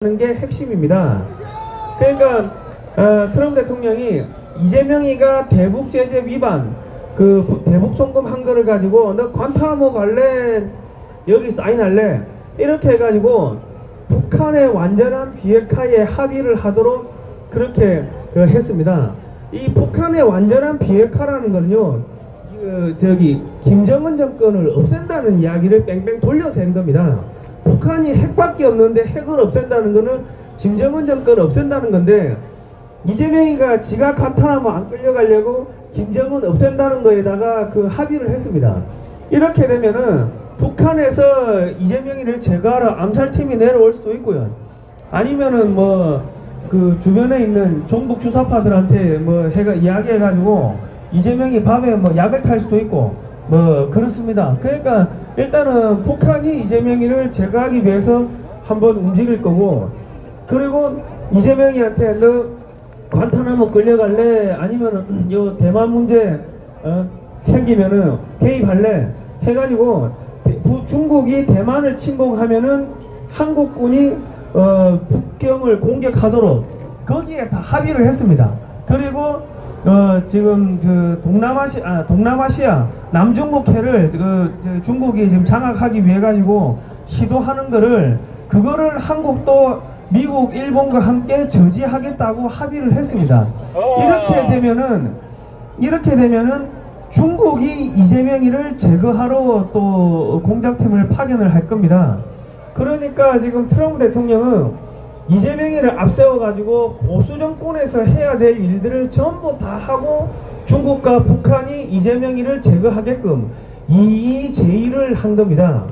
하는 게 핵심입니다. 그러니까 어, 트럼프 대통령이 이재명이가 대북 제재 위반 그 부- 대북 송금 한 거를 가지고 너 관타모 갈래 여기 사인할래 이렇게 해가지고 북한의 완전한 비핵화에 합의를 하도록 그렇게 그 했습니다. 이 북한의 완전한 비핵화라는 거는요, 그 저기 김정은 정권을 없앤다는 이야기를 뺑뺑 돌려서 한 겁니다. 북한이 핵밖에 없는데 핵을 없앤다는 거는 김정은 정권을 없앤다는 건데 이재명이가 지가 간탄하면 안 끌려가려고 김정은 없앤다는 거에다가 그 합의를 했습니다. 이렇게 되면은 북한에서 이재명이를 제거하러 암살팀이 내려올 수도 있고요. 아니면은 뭐 그 주변에 있는 종북 주사파들한테 뭐 해가 이야기해가지고 이재명이 밤에 뭐 약을 탈 수도 있고 뭐 그렇습니다. 그러니까 일단은 북한이 이재명이를 제거하기 위해서 한번 움직일 거고 그리고 이재명이한테 너 관타나모 끌려갈래 아니면은 요 대만 문제 어, 생기면은 개입할래 해가지고 대- 부- 중국이 대만을 침공하면은 한국군이 어, 북경을 공격하도록 거기에 다 합의를 했습니다. 그리고 어, 지금 저 동남아시 아 동남아시아 남중국해를 그저 중국이 지금 장악하기 위해 가지고 시도하는 거를 그거를 한국도 미국, 일본과 함께 저지하겠다고 합의를 했습니다. 이렇게 되면은 이렇게 되면은 중국이 이재명이를 제거하러 또 공작팀을 파견을 할 겁니다. 그러니까 지금 트럼프 대통령은 이재명이를 앞세워 가지고 보수 정권에서 해야 될 일들을 전부 다 하고 중국과 북한이 이재명이를 제거하게끔 이의제의를 한 겁니다.